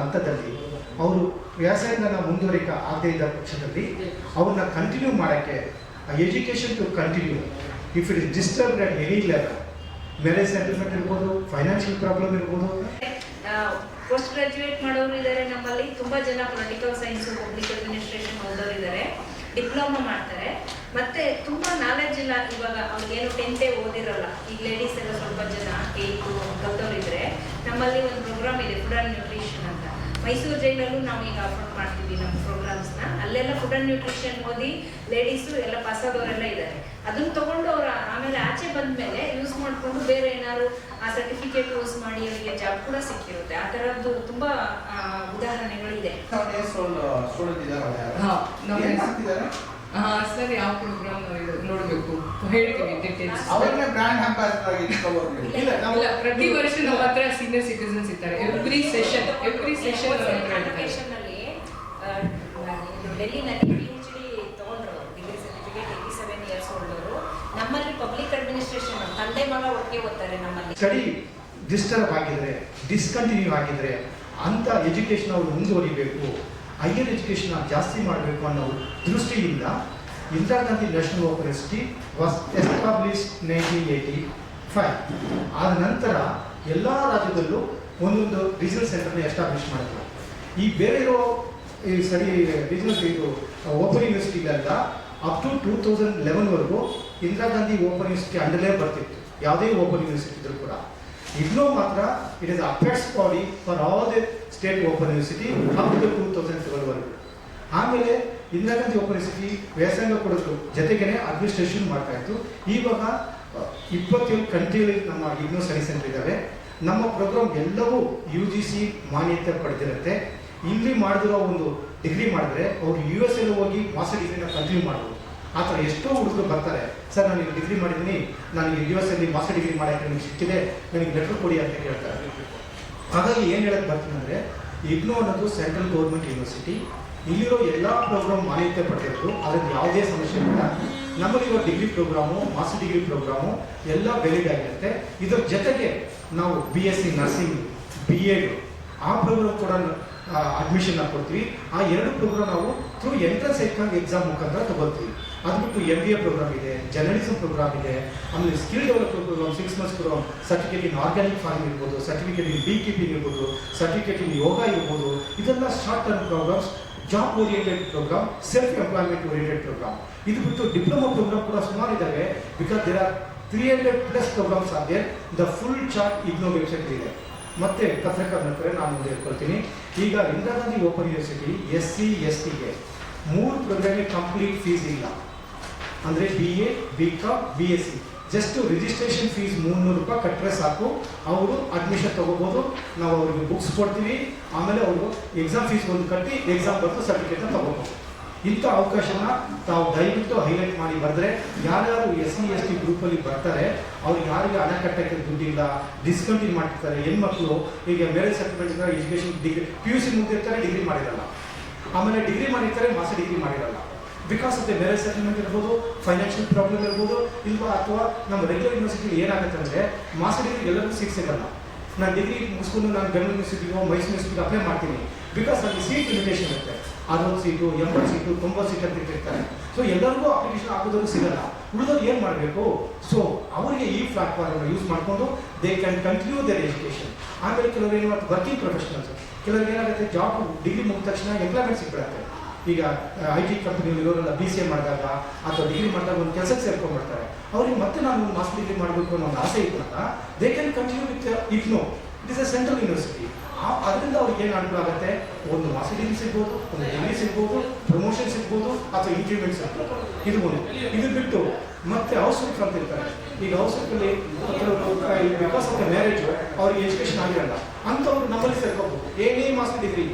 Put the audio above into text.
ಹಂತದಲ್ಲಿ ಅವರು ವ್ಯಾಸಂಗನ ಮುಂದುವರಿಕ ಆಗದೇ ಇದ್ದ ಪಕ್ಷದಲ್ಲಿ ಅವ್ರನ್ನ ಕಂಟಿನ್ಯೂ ಮಾಡೋಕ್ಕೆ education to continue if it is disturbed at any level marriage settlement ಇರ್ಬೋದು ಫೈನಾನ್ಷಿಯಲ್ ಪ್ರಾಬ್ಲಮ್ ಇರ್ಬೋದು. ಪೋಸ್ಟ್ ಗ್ರಾಜುಯೇಟ್ ಮಾಡೋರು ಇದ್ದಾರೆ ನಮ್ಮಲ್ಲಿ, ತುಂಬ ಜನ ಪೊಲಿಟಿಕಲ್ ಸೈನ್ಸ್ ಪಬ್ಲಿಕ್ ಅಡ್ಮಿನಿಸ್ಟ್ರೇಷನ್ ಓದೋರು ಇದ್ದಾರೆ ಡಿಪ್ಲೊಮಾ ಮಾಡ್ತಾರೆ. ಮತ್ತೆ ತುಂಬ ನಾಲೆಡ್ಜ್ ಇಲ್ಲ, ಇವಾಗ ಅವ್ರಿಗೇನು ಟೆಂತೆ ಓದಿರಲ್ಲ. ಈಗ ಲೇಡೀಸ್ ಎಲ್ಲ ಸ್ವಲ್ಪ ಜನ ಏಯ್ತು ಕಲ್ತವ್ರು ಇದ್ರೆ ನಮ್ಮಲ್ಲಿ ಒಂದು ಪ್ರೋಗ್ರಾಮ್ ಇದೆ ಫುಡ್ ಆ್ಯಂಡ್ ನ್ಯೂಟ್ರಿಷನ್ ಅಂತ. ಮೈಸೂರು ಜೈಲಲ್ಲೂ ನಾವು ಈಗ ಅಫೋರ್ಡ್ ಮಾಡ್ತೀವಿ ನಮ್ಮ ಪ್ರೋಗ್ರಾಮ್ಸ್ನ ಅಲ್ಲೆಲ್ಲ ಫುಡ್ ಆ್ಯಂಡ್ ನ್ಯೂಟ್ರಿಷನ್ ಓದಿ ಲೇಡೀಸು ಎಲ್ಲ ಪಾಸ್ ಆದವರೆಲ್ಲ ಇದ್ದಾರೆ. ಅದನ್ನ ತೊಗೊಂಡು ಅವ್ರ ಆಮೇಲೆ ಆಚೆ ಬಂದ ಮೇಲೆ ಯೂಸ್ ಮಾಡ್ಕೊಂಡು ಬೇರೆ ಏನಾದ್ರು ಆ ಸರ್ಟಿಫಿಕೇಟ್ ಯೂಸ್ ಮಾಡಿ ಅವರಿಗೆ ಜಾಬ್ ಕೂಡ ಸಿಕ್ಕಿರುತ್ತೆ. ಆ ಥರದ್ದು ತುಂಬಾ ಉದಾಹರಣೆಗಳಿದೆ. ಹಾ, ಸರಿ ಯಾವ ಪ್ರೋಗ್ರಾಮ್ ನೋಡಬೇಕು. ಹೇಳ್ತೀನಿ ಡೀಟೇಲ್ಸ್ ಅವ್ರನ್ನೇ ಬ್ರ್ಯಾಂಡ್ ಅಂಬಾಸಿಡರ್ ಆಗಿ. ಇಲ್ಲ ಇಲ್ಲ ಪ್ರತಿ ವರ್ಷ ನಮ್ಮ ಹತ್ರ ಸೀನಿಯರ್ ಸಿಟಿಸನ್ಸ್ ಇರ್ತಾರೆ every session every session application ಅಲ್ಲಿ ಆ, ಇದು ಡೆಲ್ಲಿನಲ್ಲಿ ಪಿ ಎಚ್ ಡಿ ತಗೊಂಡ್ರು. Degree certificate eighty seven years ಓಲ್ಡರು ನಮ್ಮಲ್ಲಿ ಪಬ್ಲಿಕ್ ಅಡ್ಮಿನಿಸ್ಟ್ರೇಷನ್ ತಂದೆ ಮಗ ಒಟ್ಟಿಗೆ ಓದ್ತಾರೆ ನಮ್ಮಲ್ಲಿ. ಸ್ಟಡಿ ಡಿಸ್ಟರ್ಬ್ ಆಗಿದ್ರೆ ಡಿಸ್ಕಂಟಿನ್ಯೂ ಆಗಿದ್ರೆ ಅಂತ ಎಜುಕೇಶನ್ ಅವರು ಮುಂದುವರಿಬೇಕು. ಹೈಯರ್ ಎಜುಕೇಷನ್ ಜಾಸ್ತಿ ಮಾಡಬೇಕು ಅನ್ನೋ ದೃಷ್ಟಿಯಿಂದ Indira Gandhi national university was establish nineteen eighty five ಆದ ನಂತರ ಎಲ್ಲ ರಾಜ್ಯದಲ್ಲೂ ಒಂದೊಂದು ರೀಜನಲ್ ಸೆಂಟರ್ನ ಎಸ್ಟಾಬ್ಲಿಷ್ ಮಾಡಿದ್ರು. ಈ ಬೇರೆ ಇರೋ ಈ ಸರಿ ರೀಜನಲ್ ಇದು ಓಪನ್ ಯೂನಿವರ್ಸಿಟಿಗಳೆಲ್ಲ ಅಪ್ ಟು ಟೂ ತೌಸಂಡ್ ಲೆವೆನ್ವರೆಗೂ ಇಂದಿರಾ ಗಾಂಧಿ ಓಪನ್ ಯೂನಿವರ್ಸಿಟಿ ಅಂಡರ್ಲೇ ಬರ್ತಿತ್ತು. ಯಾವುದೇ ಓಪನ್ ಯೂನಿವರ್ಸಿಟಿ ಇದ್ರೂ ಕೂಡ. ಇಗ್ನೋ ಮಾತ್ರ it is apex body for all the state open university up to two thousand ಟ್ವೆಲ್ವರೆಗೂ ಆಮೇಲೆ ಇಂದಿರಾ ಗಾಂಧಿ ಓಪನ್ ಯೂನಿವರ್ಸಿಟಿ ವ್ಯಾಸಂಗ ಕೊಡೋದು ಜೊತೆಗೇನೆ ಅಡ್ಮಿನಿಸ್ಟ್ರೇಷನ್ ಮಾಡ್ತಾ ಇತ್ತು. ಇವಾಗ ಇಪ್ಪತ್ತೇಳು ಕಂಟ್ರಿಯಲ್ಲಿ ನಮ್ಮ ಇಗ್ನೋ ಸ್ಟಡಿ ಸೆಂಟರ್ ಇದ್ದಾವೆ ನಮ್ಮ ಪ್ರೋಗ್ರಾಮ್ ಎಲ್ಲವೂ ಯು ಜಿ ಸಿ ಮಾನ್ಯತೆ ಪಡೆದಿರುತ್ತೆ. ಇಲ್ಲಿ ಮಾಡಿದಿರೋ ಒಂದು ಡಿಗ್ರಿ ಮಾಡಿದ್ರೆ ಅವರು ಯು ಎಸ್ ಎಲ್ಲಿ ಹೋಗಿ ಮಾಸ್ಟರ್ ಡಿಗ್ರಿನ ಕಂಟಿನ್ಯೂ ಮಾಡ್ಬೋದು. ಆ ಥರ ಎಷ್ಟೋ ಹುಡುಗರು ಬರ್ತಾರೆ. ಸರ್, ನಾನು ಈಗ ಡಿಗ್ರಿ ಮಾಡಿದ್ದೀನಿ. ನನಗೆ ಯು ಎಸ್ ಅಲ್ಲಿ ಮಾಸ್ಟರ್ ಡಿಗ್ರಿ ಮಾಡೋಕ್ಕೆ ನನಗೆ ಸಿಕ್ಕಿದೆ. ನನಗೆ ಲೆಟರ್ ಕೊಡಿ ಅಂತ ಕೇಳ್ತಾರೆ. ಹಾಗಾಗಿ ಏನು ಹೇಳಕ್ಕೆ ಬರ್ತೀನಿ ಅಂದರೆ, ಇಗ್ನೋ ಅನ್ನೋದು ಸೆಂಟ್ರಲ್ ಗೌರ್ಮೆಂಟ್ ಯೂನಿವರ್ಸಿಟಿ ಇಲ್ಲಿರೋ ಎಲ್ಲ ಪ್ರೋಗ್ರಾಮ್ ಮಾನ್ಯತೆ ಪಡೆದಿರೋದು ಅದಕ್ಕೆ ಯಾವುದೇ ಸಮಸ್ಯೆ ಇಲ್ಲ. ನಮ್ಮಲ್ಲಿರೋ degree programme master degree programme ಎಲ್ಲ ವ್ಯಾಲಿಡ್ ಆಗಿರುತ್ತೆ. ಇದರ ಜೊತೆಗೆ ನಾವು B S C nursing B Ed ಆ ಪ್ರೋಗ್ರಾಮ್ ಕೂಡ ಅಡ್ಮಿಷನ್ ಕೊಡ್ತೀವಿ. ಆ ಎರಡು ಪ್ರೋಗ್ರಾಮ್ ನಾವು ಥ್ರೂ ಎಂಟ್ರೆನ್ಸ್ ಎಕ್ಸಾಮ್ ಮುಖಾಂತರ ತಗೊಳ್ತೀವಿ. ಅದು ಬಿಟ್ಟು ಎಂ ಬಿ ಎ ಪ್ರೋಗ್ರಾಮ್ ಇದೆ ಜರ್ನಲಿಸಮ್ ಪ್ರೋಗ್ರಾಮ್ ಇದೆ, ಆಮೇಲೆ skill development programme six months programme certificate in organic farm ಇರ್ಬೋದು ಸರ್ಟಿಫಿಕೇಟ್ ಇನ್ ಬೀ ಕೀಪಿಂಗ್ ಇರ್ಬೋದು ಸರ್ಟಿಫಿಕೇಟ್ ಇನ್ ಯೋಗ ಇರ್ಬೋದು. ಇದೆಲ್ಲ short term programmes job oriented programme self employment oriented programme ಇದು ಬಿಟ್ಟು diploma programme ಕೂಡ ಸುಮಾರು ಇದ್ದಾವೆ because there are three hundred plus programmes ಆಗಿದೆ the full chart IGNOU website ಇದೆ. ಮತ್ತೆ ಪತ್ರಕರ್ತರೆ ನಾನು ಹೇಳ್ಕೊಳ್ತೀನಿ. ಈಗ Indira Gandhi open university S C S ಟಿಗೆ ಮೂರು ಪ್ರೋಗ್ರಾಮಿಗೆ ಕಂಪ್ಲೀಟ್ ಫೀಸ್ ಇಲ್ಲ. ಅಂದರೆ B A B com B S C just registration fees ಮುನ್ನೂರು ರೂಪಾಯಿ ಕಟ್ಟರೆ ಸಾಕು. ಅವರು ಅಡ್ಮಿಷನ್ ತೊಗೋಬೋದು. ನಾವು ಅವ್ರಿಗೆ ಬುಕ್ಸ್ ಕೊಡ್ತೀವಿ. ಆಮೇಲೆ ಅವರು ಎಕ್ಸಾಮ್ ಫೀಸ್ ಒಂದು ಕಟ್ಟಿ ಎಕ್ಸಾಮ್ ಬರೆದು ಸರ್ಟಿಫಿಕೇಟ್ನ ತಗೋಬೋದು. ಇಂಥ ಅವಕಾಶನ ತಾವು ದಯವಿಟ್ಟು ಹೈಲೈಟ್ ಮಾಡಿ ಬರೆದ್ರೆ ಯಾರ್ಯಾರು ಎಸ್ ಸಿ ಎಸ್ ಟಿ ಗ್ರೂಪಲ್ಲಿ ಬರ್ತಾರೆ ಅವ್ರಿಗೆ ಯಾರಿಗೆ ಹಣ ಕಟ್ಟಕ್ಕೆ ದುಡ್ಡಿಲ್ಲ ಡಿಸ್ಕಂಟಿನ್ಯೂ ಮಾಡ್ತಿರ್ತಾರೆ, ಹೆಣ್ಮಕ್ಳು ಈಗ marriage certificate education degree P U C ಮುಗಿದಿರ್ತಾರೆ degree ಮಾಡಿರಲ್ಲ. ಆಮೇಲೆ ಡಿಗ್ರಿ ಮಾಡಿರ್ತಾರೆ ಮಾಸ್ಟರ್ ಡಿಗ್ರಿ ಮಾಡಿರಲ್ಲ. Because of the marriage settlement ಇರ್ಬೋದು ಫೈನಾನ್ಷಿಯಲ್ ಪ್ರಾಬ್ಲಮ್ ಇರ್ಬೋದು, ಇಲ್ವಾ ಅಥವಾ ನಮ್ಮ ರೆಗ್ಯುಲರ್ ಯೂನಿವರ್ಸಿಟಿ ಏನಾಗುತ್ತೆ ಅಂದರೆ ಮಾಸ್ಟರ್ ಡಿಗ್ರಿ ಎಲ್ಲರಿಗೂ ಸಿಗಲ್ಲ. ನಾನು ಡಿಗ್ರಿ ಮುಗಿಸ್ಕೊಂಡು ನಾನು ಬೆಂಗಳೂರು ಯೂನಿವರ್ಸಿಟಿಗೋ ಮೈಸೂರು ಯೂನಿವರ್ಸಿಟಿಗೆ ಅಪ್ಲೈ ಮಾಡ್ತೀನಿ. ಬಿಕಾಸ್ ಅಲ್ಲಿ ಸೀಟ್ ಲಿಮಿಟೇಷನ್ ಇರುತ್ತೆ. ಅರವತ್ತು ಸೀಟು ಎಂಬತ್ತು ಸೀಟು ತೊಂಬತ್ತು ಸೀಟ್ ಅಂತ ಇಟ್ಟಿರ್ತಾರೆ. ಸೊ ಎಲ್ಲರಿಗೂ ಅಪ್ಲಿಕೇಶನ್ ಹಾಕೋದಕ್ಕೂ ಸಿಗಲ್ಲ. ಉಳಿದವ್ರು ಏನು ಮಾಡಬೇಕು? ಸೊ ಅವರಿಗೆ ಈ ಪ್ಲಾಟ್ಫಾರ್ಮ್ ಯೂಸ್ ಮಾಡಿಕೊಂಡು they can continue their education ಆಮೇಲೆ ಕೆಲವರು ಏನು ಮಾಡ್ತಾರೆ? ವರ್ಕಿಂಗ್ ಪ್ರೊಫೆಷನಲ್ಸ್ ಕೆಲವ್ರಿಗೆ ಏನಾಗುತ್ತೆ? ಜಾಬ್ ಡಿಗ್ರಿ ಮುಗಿದ ತಕ್ಷಣ ಎಂಪ್ಲಾಯ್ಮೆಂಟ್ ಸಿಗ್ಬಿಡುತ್ತೆ. ಈಗ ಐ ಟಿ ಕಂಪ್ನಿಯಲ್ಲಿ ಇರೋರೆಲ್ಲ ಬಿ ಸಿ ಎ ಮಾಡಿದಾಗ ಅಥವಾ ಡಿಗ್ರಿ ಮಾಡಿದಾಗ ಒಂದು ಕೆಲಸಕ್ಕೆ ಸೇರ್ಕೊಂಡ್ಬಿಡ್ತಾರೆ. ಅವ್ರಿಗೆ ಮತ್ತೆ ನಾನು ಒಂದು ಮಾಸ್ಟರ್ ಡಿಗ್ರಿ ಮಾಡಬೇಕು ಅನ್ನೋ ಒಂದು ಆಸೆ ಇದ್ದಾಗ they can continue with if no it is a central university ಅವ್ರಿಗೆ ಏನು ಅನುಕೂಲ ಆಗುತ್ತೆ? ಒಂದು ವಸತಿ ಸಿಗ್ಬೋದು, ಒಂದು ಡಿಗ್ರಿ ಸಿಗ್ಬೋದು ಪ್ರಮೋಷನ್ ಸಿಗ್ಬೋದು ಅಥವಾ ಇಂಟ್ರಿಮೆಂಟ್ ಸಿಗ್ಬೋದು. ಇದು ಇದು ಬಿಟ್ಟು ಮತ್ತೆ ಹೌಸ್ ಅಂತ ಇರ್ತಾರೆ. ಈಗ ಹೌಸ್ ಬಿಕಾಸ್ ಆಫ್ ಮ್ಯಾರೇಜ್ ಅವ್ರಿಗೆ ಎಜುಕೇಶನ್ ಆಗಿರಲ್ಲ, ಅಂಥವ್ರು ನಮ್ಮಲ್ಲಿ ಸೇರ್ಕೋಬಹುದು ಏನೇ ಮಾಸ್ಟರ್ ಡಿಗ್ರಿ